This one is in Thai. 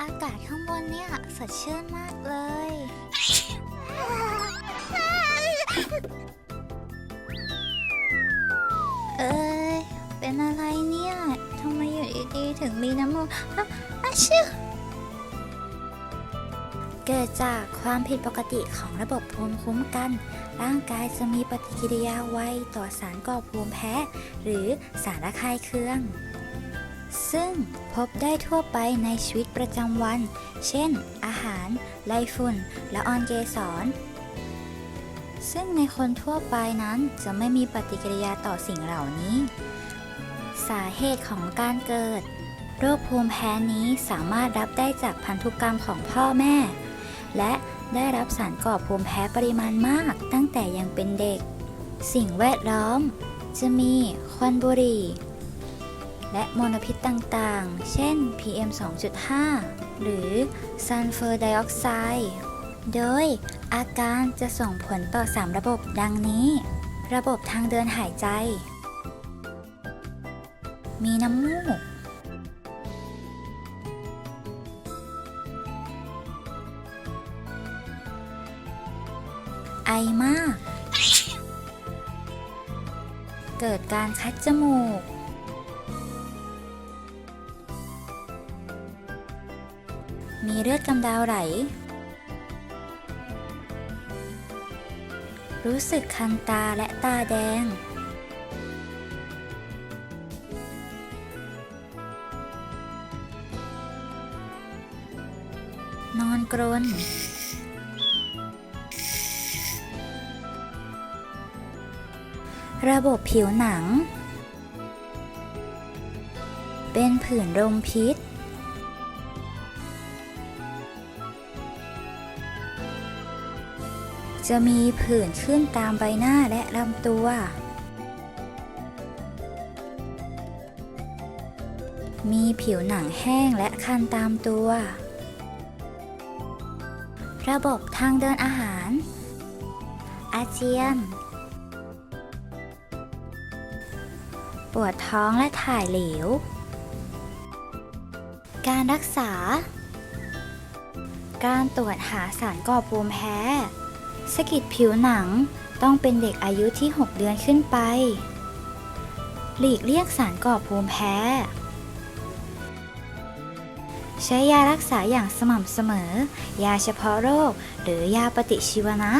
อากาศข้างบนเนี่ยสดชื่นมากเลย เอ้ย เป็นอะไรเนี่ยทำไมอยู่ดีๆถึงมีน้ำมูกอะอะชื่อเกิดจากความผิดปกติของระบบภูมิคุ้มกัน ร่างกายจะมีปฏิกิริยาไวต่อสารก่อภูมิแพ้ หรือสารระคายเคือง ซึ่งพบได้ทั่วไปในชีวิตประจำวัน เช่น อาหาร ไลฝุ่นและออนเกสร ซึ่งในคนทั่วไปนั้นจะไม่มีปฏิกิริยาต่อสิ่งเหล่านี้ สาเหตุของการเกิด โรคภูมิแพ้นี้สามารถรับได้จากพันธุกรรมของพ่อแม่ และได้รับสารก่อภูมิแพ้ปริมาณมาก ตั้งแต่ยังเป็นเด็ก สิ่งแวดล้อม จะมีควันบุหรี่ และมลพิษต่างๆ เช่น PM 2.5 หรือซัลเฟอร์ไดออกไซด์ โดยอาการจะส่งผลต่อ 3 ระบบดังนี้ ระบบทางเดินหายใจ มีน้ำมูก ไอมาก เกิดการคัดจมูก มีเลือดกำเดาไหล รู้สึกคันตาและตาแดง นอนกรนระบบผิวหนัง เป็นผื่นลมพิษ จะมีผื่นขึ้นตามใบหน้าและลำตัว มีผิวหนังแห้งและคันตามตัว ระบบทางเดินอาหาร อาเจียน ปวดท้องและถ่ายเหลว การรักษา การตรวจหาสารก่อภูมิแพ้ สะกิดผิวหนังต้องเป็นเด็กอายุที่ 6 เดือนขึ้นไป หลีกเลี่ยงสารก่อภูมิแพ้ ใช้ยารักษาอย่างสม่ำเสมอ ยาเฉพาะโรค หรือยาปฏิชีวนะ